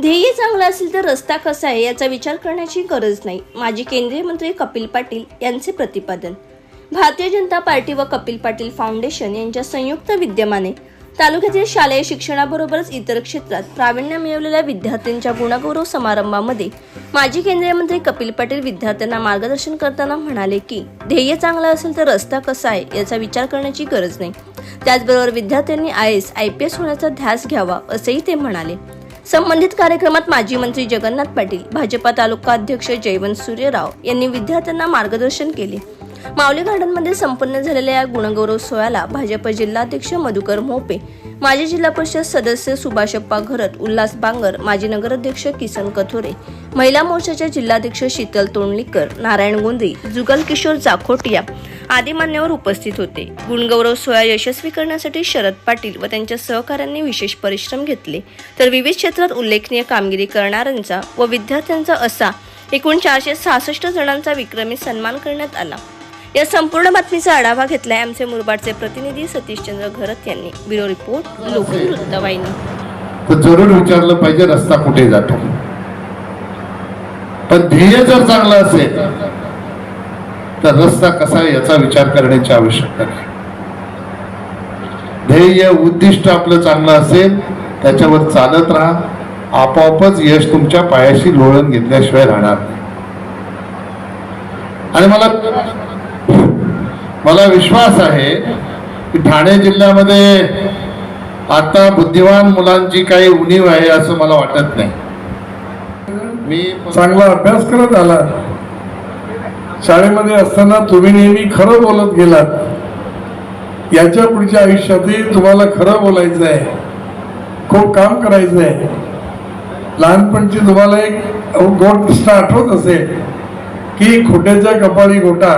ध्येय चांगलं असेल तर रस्ता कसा आहे याचा विचार करण्याची गरज नाही. माजी केंद्रीय मंत्री कपिल पाटील यांचे प्रतिपादन. भारतीय जनता पार्टी व कपिल पाटील फाउंडेशन यांच्या संयुक्त विद्यमाने तालुक्यातील शालेय शिक्षणाबरोबरच इतर क्षेत्रात प्रावीण्य मिळवलेल्या विद्यार्थ्यांच्या गुणगौरव समारंभामध्ये माजी केंद्रीय मंत्री कपिल पाटील विद्यार्थ्यांना मार्गदर्शन करताना म्हणाले की ध्येय चांगलं असेल तर रस्ता कसा आहे याचा विचार करण्याची गरज नाही. त्याचबरोबर विद्यार्थ्यांनी I S I P S होण्याचा ध्यास घ्यावा असेही ते म्हणाले. संबंधित कार्यक्रमात माजी मंत्री जगन्नाथ पाटील भाजपा तालुका अध्यक्ष जयवंत सूर्यराव यांनी विद्यार्थ्यांना मार्गदर्शन केले. माऊली गार्डनमध्ये संपन्न झालेल्या या गुणगौरव सोहळ्याला भाजप जिल्हाध्यक्ष मधुकर मोपे माजी जिल्हा परिषद सदस्य सुभाषप्पा घरत उल्हास बांगर माजी नगराध्यक्ष किसन कथोरे महिला मोर्चाच्या जिल्हाध्यक्ष शीतल तोंडलीकर नारायण गोंधळी जुगल किशोर जाखोटिया आदी मान्यवर उपस्थित होते. गुणगौरव सोहळा यशस्वी करण्यासाठी शरद पाटील व त्यांच्या सहकाऱ्यांनी विशेष परिश्रम घेतले. तर विविध क्षेत्रात उल्लेखनीय कामगिरी करणाऱ्यांचा व विद्यार्थ्यांचा असा एकूण चारशे सहासष्ट जणांचा विक्रमी सन्मान करण्यात आला. या संपूर्ण बातमीचा आढावा घेतलाय आमचे मुरबाडचे प्रतिनिधी सतीशचंद्र घरत यांनी. ब्युरो रिपोर्ट लोकल वृत्तवाहिनी जरूर विचारलं पाहिजे रस्ता कुठे जातो? पण ध्येय जर चांगलं असेल तर रस्ता कसा आहे याचा विचार करण्याची आवश्यकता नाही. ध्येय उद्दिष्ट आपलं चांगलं असेल त्याच्यावर चालत राहा. आपोआपच यश तुमच्या पायाशी लोळण घेतल्याशिवाय राहणार नाही. आणि मला मला विश्वास आहे की ठाणे जिल्ह्यामध्ये आता बुद्धिवान मुलांची काही उणीव आहे असं मला वाटत नाही. मी चांगला अभ्यास करत आला शाळेमध्ये असताना तुम्ही नेहमी खरं बोलत गेलात. याच्या पुढच्या आयुष्यातही तुम्हाला खरं बोलायचं आहे. खूप काम करायचं आहे. लहानपणची तुम्हाला एक गोष्ट आठवत असेल की खोट्याच्या कपाळी गोटा.